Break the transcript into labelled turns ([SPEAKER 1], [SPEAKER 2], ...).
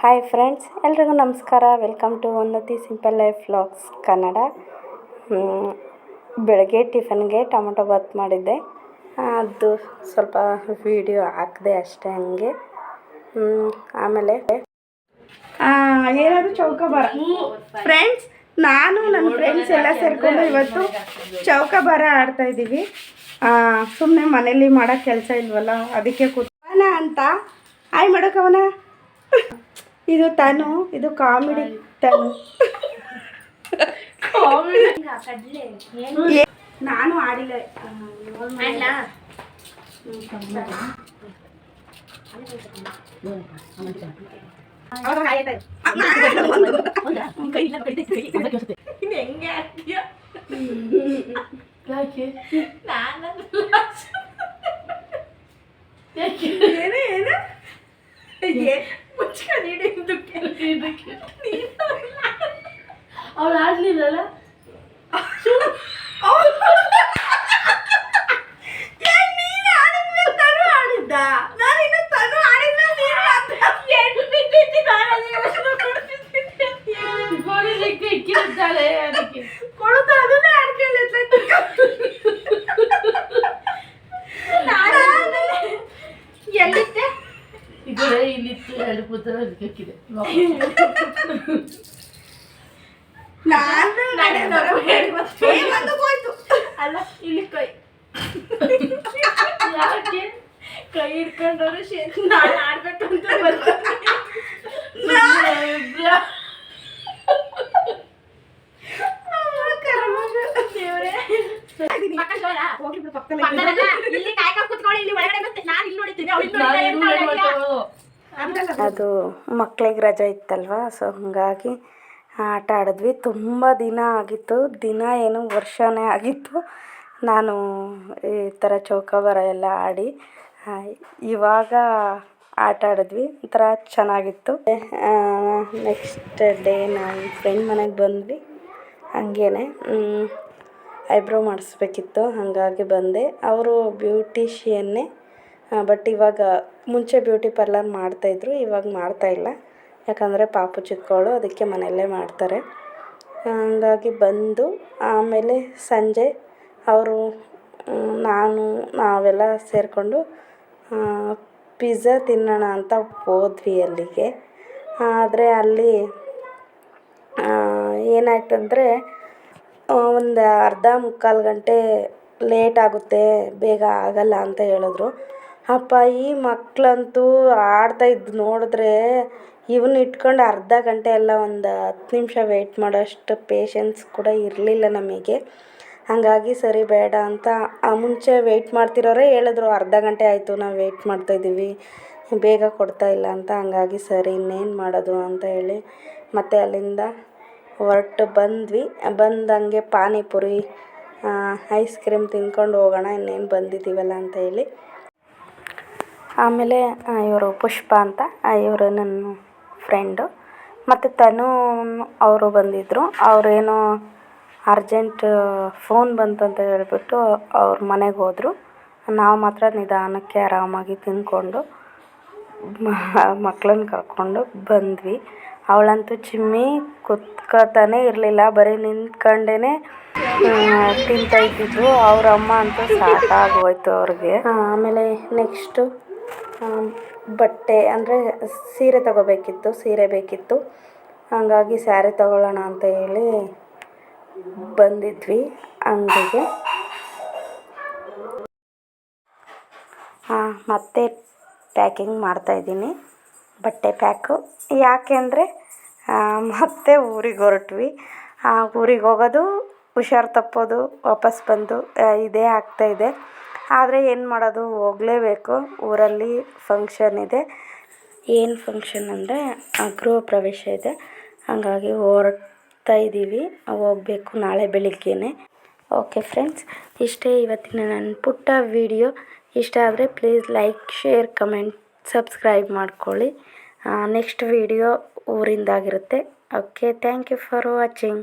[SPEAKER 1] Hi friends ಎಲ್ರಿಗೂ ನಮಸ್ಕಾರ. Welcome to Unnati simple life vlogs Kannada ಬೆಳಗ್ಗೆ ಟಿಫನ್ಗೆ ಟೊಮೊಟೊ ಬಾತ್ ಮಾಡಿದ್ದೆ. ಅದು ಸ್ವಲ್ಪ ವೀಡಿಯೋ ಹಾಕಿದೆ ಅಷ್ಟೇ ಹಂಗೆ. ಆಮೇಲೆ ಏನಾದರೂ ಚೌಕಾಬಾರ ಫ್ರೆಂಡ್ಸ್ ನಾನು ನನ್ನ ಫ್ರೆಂಡ್ಸ್ ಎಲ್ಲ ಸೇರಿಕೊಂಡು ಇವತ್ತು ಚೌಕಾಬಾರ ಆಡ್ತಾ ಇದ್ದೀವಿ. ಸುಮ್ಮನೆ ಮನೇಲಿ ಮಾಡೋ ಕೆಲಸ ಇಲ್ವಲ್ಲ, ಅದಕ್ಕೆ ಕೂತ್ವನ ಅಂತ. ಹಾಯ್ ಮಾಡೋಕವನ. ಇದು ತಾನು ಇದು ಕಾಮಿಡಿ ತಾನು. ಏ- ನಾನು ಆಡಿಲ್ಲ. ಆ, ಇಡು ಹಿಂದಕ್ಕೆ.
[SPEAKER 2] ಅವ್ಳು ಆಡ್ಲಿಲ್ಲಲ್ಲ
[SPEAKER 1] ಏ, ನೀನು
[SPEAKER 2] ಈ ಕಡೆ ಇಲ್ಲಿತ್ತು ಎರಡು ಪುತ್ರ ಅದಕ್ಕೆ ಇಕ್ಕಿದೆ
[SPEAKER 1] ನಾನು ನಡೆದವರು ಏ, ಒಂದು ಹೋಯ್ತು.
[SPEAKER 3] ಅಲ್ಲ ಇಲ್ಲಿ ಕೈ
[SPEAKER 2] ಯಾಕೆ
[SPEAKER 3] ಕೈ ಹಿಡ್ಕೊಂಡವ್ರು ಶೇಕ್ ನಾನು ಆಡ್ಬೇಕು ಅಂತ ಬರ್ತಾರೆ
[SPEAKER 1] ಅದು ಮಕ್ಳಿಗೆ ರಜೆ ಇತ್ತಲ್ವ ಸೊ ಹಾಗಾಗಿ ಆಟ ಆಡಿದ್ವಿ. ತುಂಬ ದಿನ ಆಗಿತ್ತು ದಿನ ಏನು ವರ್ಷನೇ ಆಗಿತ್ತು. ನಾನು ಈ ಥರ ಚೌಕಾಬಾರ ಎಲ್ಲ ಆಡಿ ಇವಾಗ ಆಟ ಆಡಿದ್ವಿ. ಒಂಥರ ಚೆನ್ನಾಗಿತ್ತು. ನೆಕ್ಸ್ಟ್ ಡೇ ನಾನು ಫ್ರೆಂಡ್ ಮನೆಗೆ ಬಂದ್ವಿ. ಹಂಗೇನೆ ಐಬ್ರೋ ಮಾಡಿಸ್ಬೇಕಿತ್ತು. ಹಾಗಾಗಿ ಬಂದೆ. ಅವರು ಬ್ಯೂಟಿಷಿಯನ್ನೇ ಬಟ್ ಇವಾಗ ಮುಂಚೆ ಬ್ಯೂಟಿ ಪಾರ್ಲರ್ ಮಾಡ್ತಾಯಿದ್ರು ಇವಾಗ ಮಾಡ್ತಾಯಿಲ್ಲ ಯಾಕಂದರೆ ಪಾಪು ಚಿಕ್ಕವಳು, ಅದಕ್ಕೆ ಮನೆಯಲ್ಲೇ ಮಾಡ್ತಾರೆ. ಹಂಗಾಗಿ ಬಂದು ಆಮೇಲೆ ಸಂಜೆ ಅವರು ನಾನು, ನಾವೆಲ್ಲ ಸೇರಿಕೊಂಡು ಪಿಜ್ಜಾ ತಿನ್ನೋಣ ಅಂತ ಹೋದ್ವಿ ಅಲ್ಲಿಗೆ. ಆದರೆ ಅಲ್ಲಿ ಏನಾಯ್ತಂದರೆ ಒಂದು ಅರ್ಧ ಮುಕ್ಕಾಲು ಗಂಟೆ ಲೇಟ್ ಆಗುತ್ತೆ, ಬೇಗ ಆಗಲ್ಲ ಅಂತ ಹೇಳಿದ್ರು. ಅಪ್ಪ, ಈ ಮಕ್ಕಳಂತೂ ಆಡ್ತಾ ಇದ್ದು ನೋಡಿದ್ರೆ ಇವನ್ನ ಇಟ್ಕೊಂಡು ಅರ್ಧ ಗಂಟೆ ಅಲ್ಲ ಒಂದು ಹತ್ತು ನಿಮಿಷ ವೆಯ್ಟ್ ಮಾಡೋಷ್ಟು ಪೇಷನ್ಸ್ ಕೂಡ ಇರಲಿಲ್ಲ ನಮಗೆ. ಹಾಗಾಗಿ ಸರಿ, ಬೇಡ ಅಂತ ಆ ಮುಂಚೆ ವೆಯ್ಟ್ ಮಾಡ್ತಿರೋರೇ ಹೇಳಿದ್ರು, ಅರ್ಧ ಗಂಟೆ ಆಯಿತು, ನಾವು ವೆಯ್ಟ್ ಮಾಡ್ತಾಯಿದ್ದೀವಿ ಬೇಗ ಕೊಡ್ತಾ ಇಲ್ಲ ಅಂತ. ಹಂಗಾಗಿ ಸರಿ, ಇನ್ನೇನು ಮಾಡೋದು ಅಂತ ಹೇಳಿ ಮತ್ತೆ ಅಲ್ಲಿಂದ ಹೊರಟು ಬಂದ್ವಿ. ಬಂದಂಗೆ ಪಾನಿಪುರಿ ಐಸ್ ಕ್ರೀಮ್ ತಿನ್ಕೊಂಡು ಹೋಗೋಣ, ಇನ್ನೇನು ಬಂದಿದ್ದೀವಲ್ಲ ಅಂತ ಹೇಳಿ. ಆಮೇಲೆ ಇವರು ಪುಷ್ಪ ಅಂತ ಇವರು ನನ್ನ ಫ್ರೆಂಡು ಮತ್ತು ತನು ಅವರು ಬಂದಿದ್ದರು ಅವರೇನೋ ಅರ್ಜೆಂಟ್ ಫೋನ್ ಬಂತು ಅಂತ ಹೇಳಿಬಿಟ್ಟು ಅವ್ರ ಮನೆಗೆ ಹೋದರು. ನಾವು ಮಾತ್ರ ನಿಧಾನಕ್ಕೆ ಆರಾಮಾಗಿ ತಿಂದ್ಕೊಂಡು ಮಕ್ಳನ್ನ ಕರ್ಕೊಂಡು ಬಂದ್ವಿ. ಅವಳಂತೂ ಚಿಮ್ಮಿ ಕುತ್ಕೋತಾನೆ ಇರಲಿಲ್ಲ. ಬರೀ ನಿಂತ್ಕೊಂಡೇ ತಿಂತಾ ಇದ್ದಿದ್ರು ಅವ್ರ ಅಮ್ಮ ಅಂತೂ ಸಾಕಾಗೋಯ್ತು ಅವ್ರಿಗೆ. ಆಮೇಲೆ ನೆಕ್ಸ್ಟು ಬಟ್ಟೆ ಅಂದರೆ ಸೀರೆ ತಗೋಬೇಕಿತ್ತು, ಸೀರೆ ಬೇಕಿತ್ತು. ಹಾಗಾಗಿ ಸ್ಯಾರಿ ತಗೊಳ್ಳೋಣ ಅಂತ ಹೇಳಿ ಬಂದಿದ್ವಿ ಅಂಗಡಿಗೆ. ಮತ್ತೆ ಪ್ಯಾಕಿಂಗ್ ಮಾಡ್ತಾಯಿದ್ದೀನಿ ಬಟ್ಟೆ ಪ್ಯಾಕು ಯಾಕೆ ಅಂದರೆ ಮತ್ತೆ ಊರಿಗೆ ಹೊರಟ್ವಿ. ಊರಿಗೆ ಹೋಗೋದು ಹುಷಾರು ತಪ್ಪೋದು, ವಾಪಸ್ ಬಂದು ಇದೇ ಇದೇ. ಆದರೆ ಏನು ಮಾಡೋದು, ಹೋಗಲೇಬೇಕು. ಊರಲ್ಲಿ ಫಂಕ್ಷನ್ ಇದೆ. ಏನು ಫಂಕ್ಷನ್ ಅಂದರೆ ಗೃಹ ಪ್ರವೇಶ ಇದೆ. ಹಾಗಾಗಿ ಹೊರಡ್ತಾ ಇದ್ದೀವಿ ಹೋಗಬೇಕು ನಾಳೆ ಬೆಳಿಗ್ಗೆನೆ. ಓಕೆ ಫ್ರೆಂಡ್ಸ್ ಇಷ್ಟೇ ಇವತ್ತಿನ ನನ್ನ ಪುಟ್ಟ ವಿಡಿಯೋ ಇಷ್ಟ ಆದರೆ please like share comment subscribe ಮಾಡ್ಕೊಳ್ಳಿ. Next video ಊರಿಂದಾಗಿರುತ್ತೆ. Okay thank you for watching